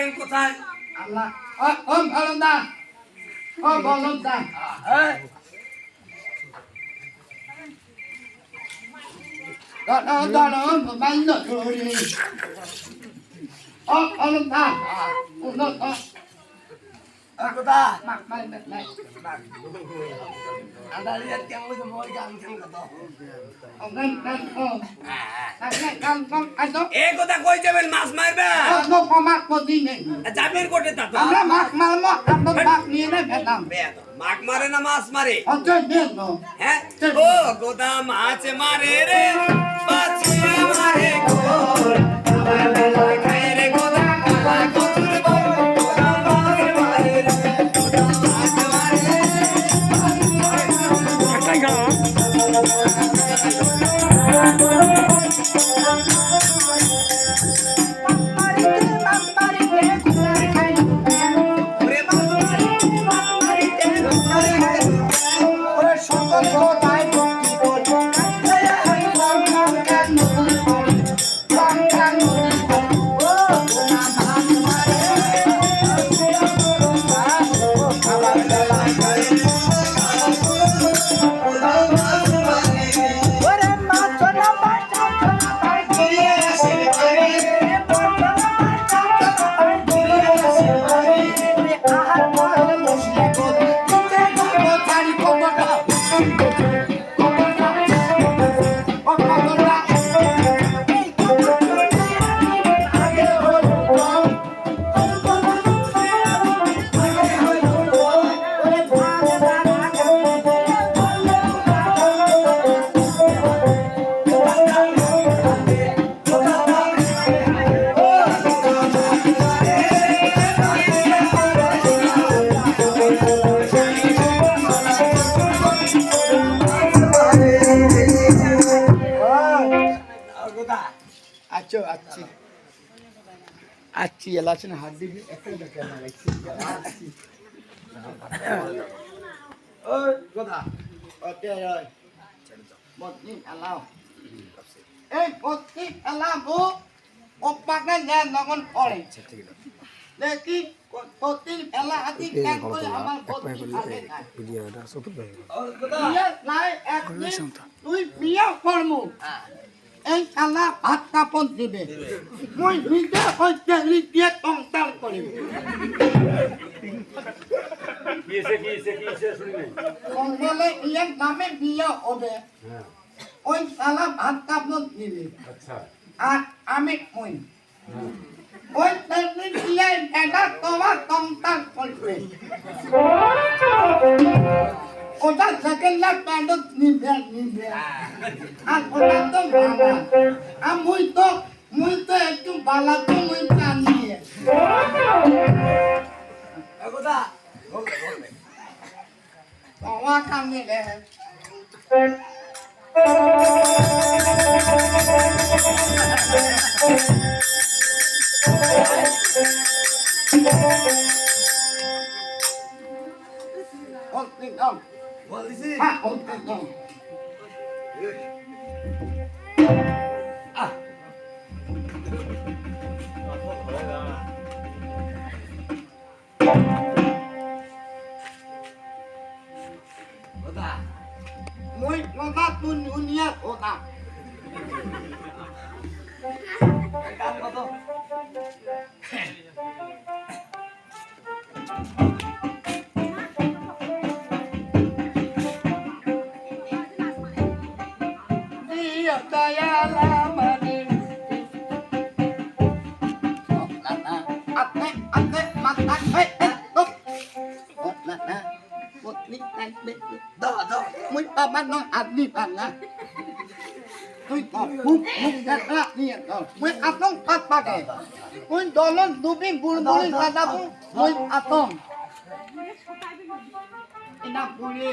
যাবেন কোথায় আল্লাহ ও ও বলন্দা ও বলন্দা হ্যাঁ দাঁড়া দাঁড়া মোবাইল ধরে ও বলন্দা ও নো ও একদা মাক মারে না মাছ মারে হ্যাঁ ও গোদা মাছ মারে রে আচ্ছি এলাচন হাত দিবি? একটা দেখা না লাগছি। ও গোদা ওতে রয় বতনি আলাও এই বতনি আলাবো ওপাকে যা নগন পড়ে দেখি বতনি এলা আদি কেন করে আমার আগে খায় ও গোদা নাই একদিন তুই বিয়ে করমু। এই কালা ভাত কাপড় দিবে। মই নিজে ওই তেলি দিয়ে টংটাল করিম কংগ্রেলে ইয়ার নামে বিয়ে হবে। ওই কালা ভাত কাপড় দিবে। আর আমি কই ওই তেলি দিয়ে এটা তোমার টংটাল করবে ওটা সেকেন্ড প্যান্ডত নিবে নিবে আর ওটা তো বালা আর মুই তো মুই তো একটু বালা তো মুই গোদা বাবা কানিয়ে রে। Hold হ্যাঁ Muy mama pun dunia otak. Kan kau. Muy papá no arriba nada. Tôi có bụng bụng ra ra nè. Mới áp nông phát bạc kì. Mới đồ lông đủ bình bùn bùn ra ra bụng. Mới áp nông. Enough bùn đi.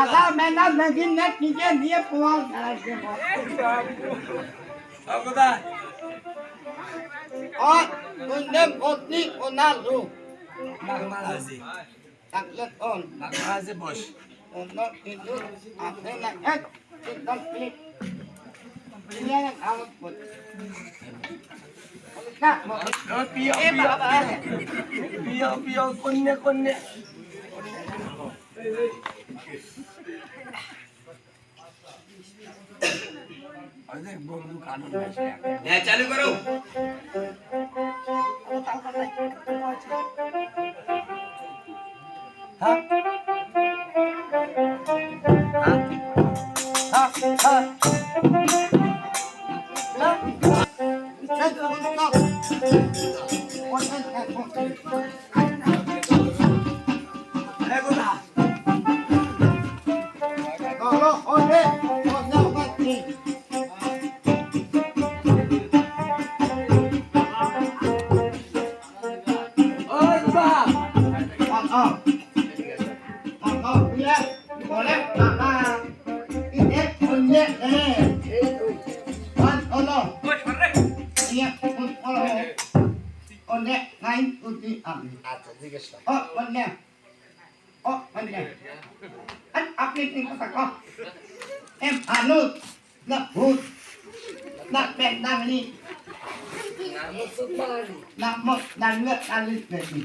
আধা মেলা মেগিন net নিজে নিয়ে পোয়াল খেলাইছে ও কোথা ওই তুই নে বদলি ওনালু থাকলে কোন? মাক বস। অন্য কিন্তু আপনি না এক একদম ক্লিক নিয়ে না খাওয়া পড় ও পিও পিও পিও পিও พี่แล้วพอแล้วปากตาอีเอ็กซ์คุณเนี่ยแน่บ้านเอาล่ะเนี่ยคุณเอาล่ะคนเนี่ยไงคุณที่อ่านอ๋อวันเนี่ยอ๋อวันเนี่ยอันอัพนิดนึงก็สักก็เอ็มอ่านลูกนักพูดนักแบ่งดังนี้นักหมดดังเลือดดังเลือดแบบนี้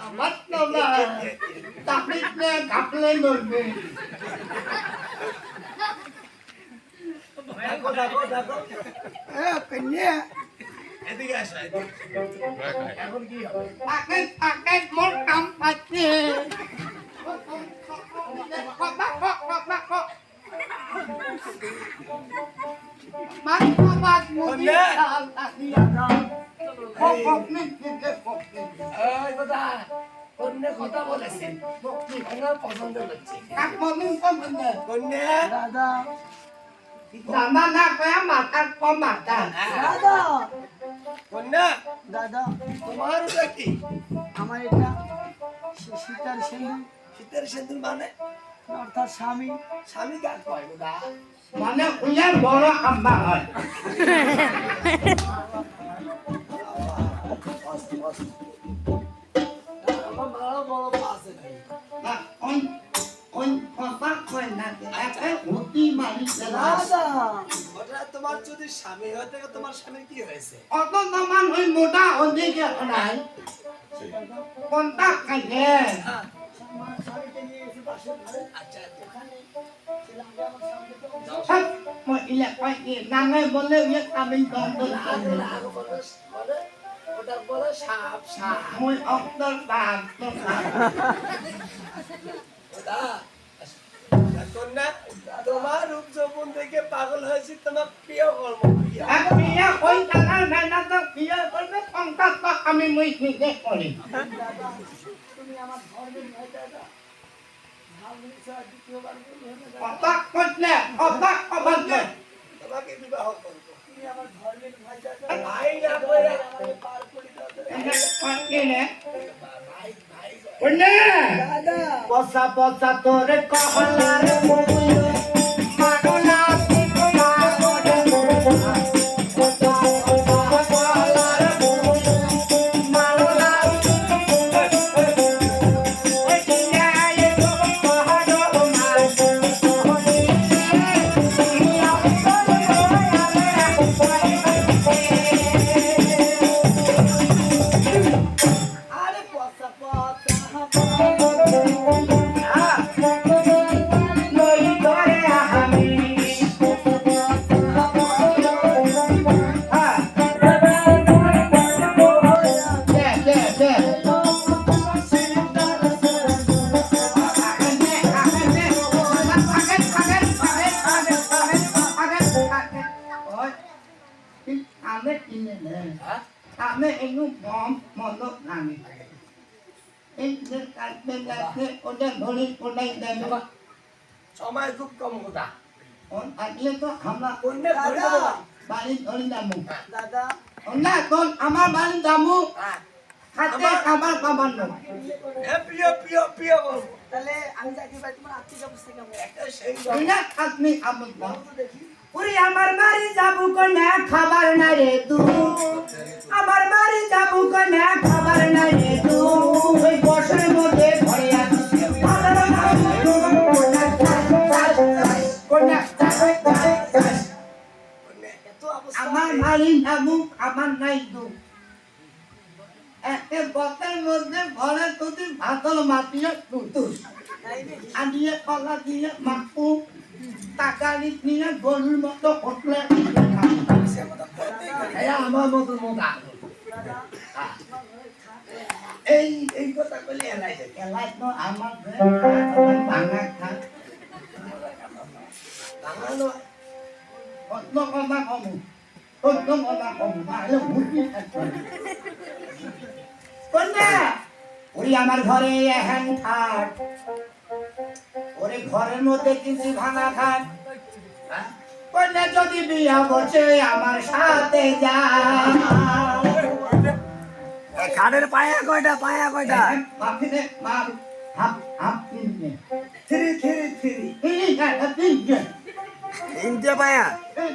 sao tak dia dah. Kok kok ni kita kok ni. ওই কোথা কন্যা কথা বলেছেন ওনার পছন্দ হচ্ছে Các món ni con benda. কন্যা দাদা। দাদা না কয়া কম মাথা। দাদা। কন্যা দাদা তোমার ওটা কি? আমার এটা সীতার সিন্ধু শীতের সিঁদুর মানে? অর্থাৎ স্বামী। স্বামী কাজ কয় গোদা মানে উয়া বড় আম্মা হয়। আমার মারাও বড় আছে না ওই কয় না একে হুতি মারি ওটা তোমার যদি স্বামী হয়ে থাকে তোমার স্বামী কি হয়েছে অত নমান ওই মোটা ওদিকে নাই। কোনটা খাইছে আমার স্বামীকে নিয়ে গেছি পাশের ঘরে আচ্ছা ওখানে ছিলাম আমি আমার স্বামীকে তো সব মই ইলে কয় কি নামে বলে বলে ওটা বলে সাপ সাপ। মই ওটা কন্যা তোমার রূপ যৌবন দেখে পাগল হয়েছি তোমার প্রিয় কর্ম প্রিয় আর বিয়া ওই টাকা নাই না তো বিয়া করবে সংসার তো আমি মুই নিজে করি। তুমি আমার ধর্মের ভাই দাদা। ভাবলি স্যার দ্বিতীয়বার বলবে না দাদা। কথা করলে কথা কবালে তোমাকে বিবাহ করব। তুমি আমার ধর্মের ভাই দাদা। ভাই না পার করে দাদা। ভাই ভাই কোনে দাদা পসা পসা তোরে সময় খুব কম কথা ওন তো আমরা কন্যা ধরে দেবো না। বাড়ি ধরে যাব। দাদা। না তোর আমার বাড়ি যাব? হ্যাঁ। হ্যাঁ, প্রিয় প্রিয় প্রিয় কর্ম তাহলে আমি চাকরি পাই তোমার আত্মীয় অবস্থা কেমন একটা সেই তুই না আপনি আমার দেখি। ওরে আমার বাড়ি যাব কোনে খাবার না রে তু। আমার বাড়ি যাব কোনে খাবার না রে তু। ওই বর্ষার মধ্যে বাড়ি যাব আমার নাই তু একটা কলা দিয়ে মাপু, টাকা নিয়ে গরুর মতো হোটলে আমার মতো মোটা। এই এই কথা বলে এলাই এলাই তো আমার ভাঙা খাট বাঙালো অন্য কথা কমু। আমার ঘরে খাট। ওরে ঘরের মধ্যে কিছু ভাঙা হ্যাঁ? কন্যা যদি বিয়া বসে আমার সাথে যা খাটের পায়া কয়টা? পায়া কয়টা? Half half three three three. তিনটে পায়া?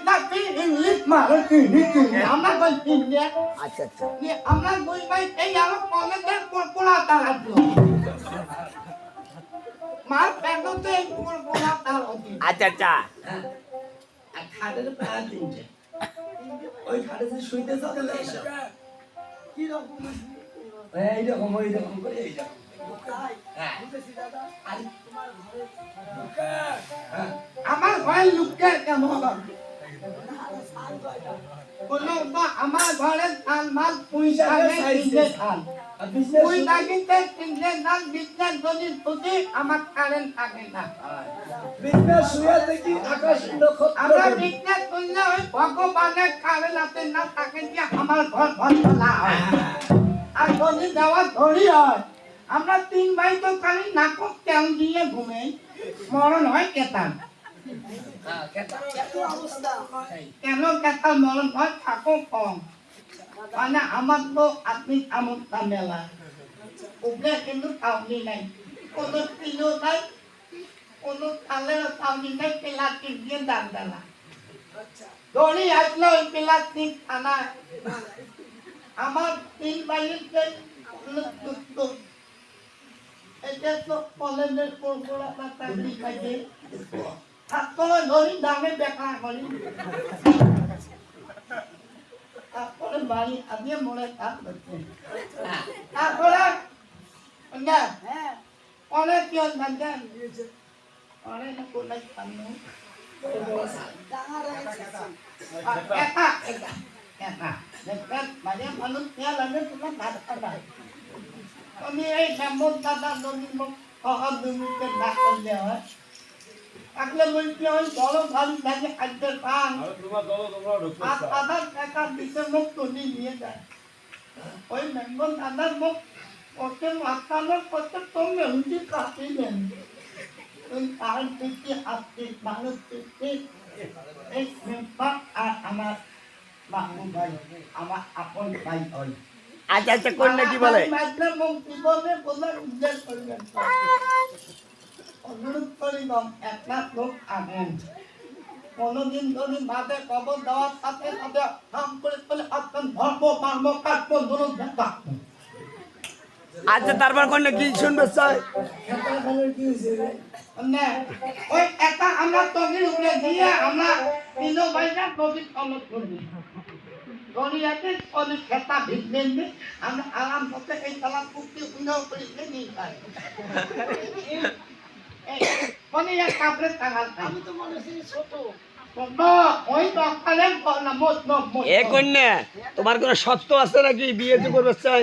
না তিন ইংলিশ মাল তিনটে তিনটে আমরা কই তিনটে আচ্ছা আচ্ছা। আমরা দুই ভাই এই আমার কলেজে তালা দিল মার প্যান্টতে পোড়া তালা দিল আচ্ছা আচ্ছা। খাটের পায়া তিনটে ওই যে শুইতে চলে কি রকম এইরকম ওইরকম করে এইরকম তাই হ্যাঁ বুঝেছি আমার ঘরে লুকে কেমন বা আমার ঘরে ধান মাল পয়সা নেই তিনটে ধান আর ওই লাগিতে তিনটে ধান বিজ্ঞান যদি যদি আমার কারেন্ট থাকে না। Business শুয়ে দেখি আকাশ আমরা দেখি। করলে ওই ভগবানের কারেন্ট আছে না থাকে যে আমার ঘর ঘর চলা হয়। আর যদি দেওয়া ধরি হয় আমরা তিন ভাই তো খালি নাকক তেল দিয়ে ঘুমে মরণ হয় কেতান কেতা। এত অবস্থা কেন কেতাল মরণ হয়? থাকো কম। মানে আমার তো আপনি আমন্ত্রণ মেলা। ওকে কিন্তু তাওনি নাই। কোনো কিলো নাই, কোনো তালের তাওনি নাই প্লাস্টিক দিয়ে দাম দেলা। দড়ি আসলে ওই প্লাস্টিক আনা আমার তিন বাইরে এটা তো কলেজের কোরকোড়া পাতা খাইছে তারপরে ধরি দামে বেকা করি তারপরে বাড়ি আগে মরে কাজ করছে তারপরে না হ্যাঁ অনেক কি জানতেন অনেক সামনে ডাঙা একা একা একা মানে মানুষ খেয়াল আছে তোমার ভাত খাবা আমি এই নম্বর দাদা সহজ জমিতে না করলে হয় থাকলে বলছি ওই বড় ভারী ব্যাগে খাদ্যের পান আর আধার টাকা দিতে মুখ তুলি নিয়ে যায়। ওই মেম্বর দাদার মুখ ওকে মাতানোর করতে তোমরা হুঁচি কাটিলেন তার দিকে আসছে মানুষ দিকে এই মেম্বার আর আমার বাবু ভাই আমার আপন ভাই হয়। আচ্ছা আচ্ছা কন্যা কি বলে? কোনদিন যদি কবর দেওয়ার সাথে সাথে হাম করে ধর্ম আচ্ছা তারপর কন্যা কি শুনবে চাই ওই একটা আমরা তগির উপরে দিয়ে আমরা তিনো ভাইটা করবি গড়িয়াতে ওই খেতা ভিজবেন আমরা আরাম করতে এই তালা কুক্তি সুন্দর করে নিয়ে যাই মানে এক কাপড়ে টাঙাল আমি তো মনে হচ্ছে ছোট। তোমার কোন সত্য আছে নাকি বিয়ে তো করবে চাই?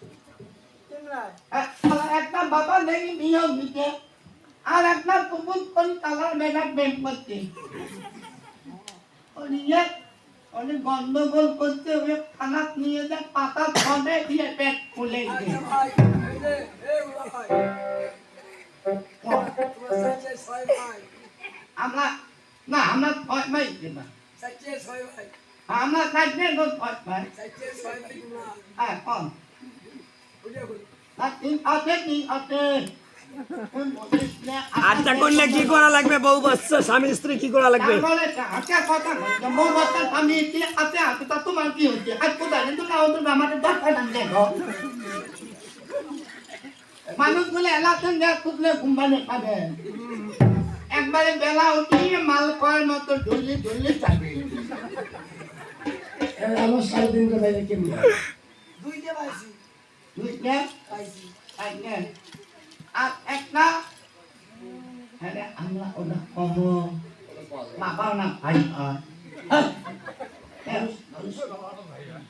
একটা বাবা দেখি বিয়ে দিতে আর একটা কুকুর করে তালার মেঘা প্রেম ওদিকে অনেক গন্ডগোল করতে ওই খানা নিয়ে যায় পাতা ছড়ে দিয়ে পেট ছয় ভাই। আমরা না আমরা ছয় ভাই ভাই। আমরা থাকবে ছয় ভাই। হ্যাঁ কম। বলি না, আচ্ছা কন্যা কি করা লাগবে? বউ বাচ্চা স্বামী স্ত্রী কি করা লাগবে? না মানুষগুলো এলাকান যা খুঁজলে ঘুমানে খাবে। একবারে বেলা উঠিয়ে মাল করার মতো ঢুলি ঢুলি যাবে আমার সাড়ে তিনটে ভাই কেমন? আর একটা হ্যাঁ আমরা ওটা কম বাবা না ভাই হয়।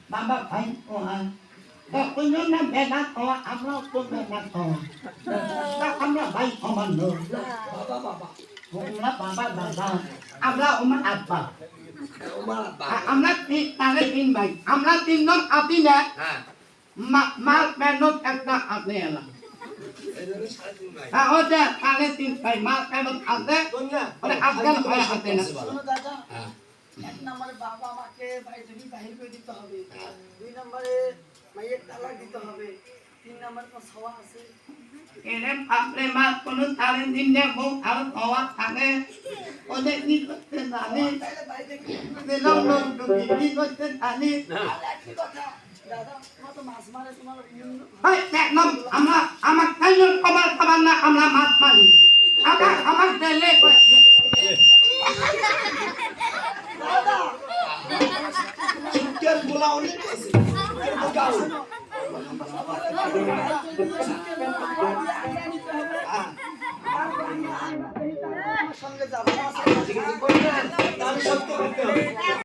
বাবা ভাই হয়। অন্য না বেলা খাওয়া আমরা তো বেলা খাওয়া আমরা ভাই সমান তোমরা বাবা দাদা আমরা আমার আব্বা। আমরা তিন তাহলে তিন ভাই। আমরা তিনজন আপনি না হ্যাঁ। মাল প্যান্ট একটা আপনি এলাম সাড়ে তিন ভাই হ্যাঁ তিন মাল প্যান্ট আছে। মানে আজকাল হয় হাতে না। এক নম্বরে বাবা মাকে বাড়ি থেকে বাহির করে দিতে হবে। দুই নম্বরে মাইয়ের তালাক দিতে হবে। তিন নম্বরে তোমার সওয়া আছে। এরে বাপরে মাল কোনো দিন দিয়ে বউ আরও হওয়া থাকে। ওদের কি করতে জানি? কি করতে জানি? আর একটি কথা? দাদা তোমার তো মাছ মারে তোমার মুন্ডু- ভাই আমার কাইজোর খাবার খাবার না আমরা মাছ মারি। আমার আমার দেলে দাদা। গোলা অনেক আছে। সঙ্গে যাব আমি সত্য করতে হবে।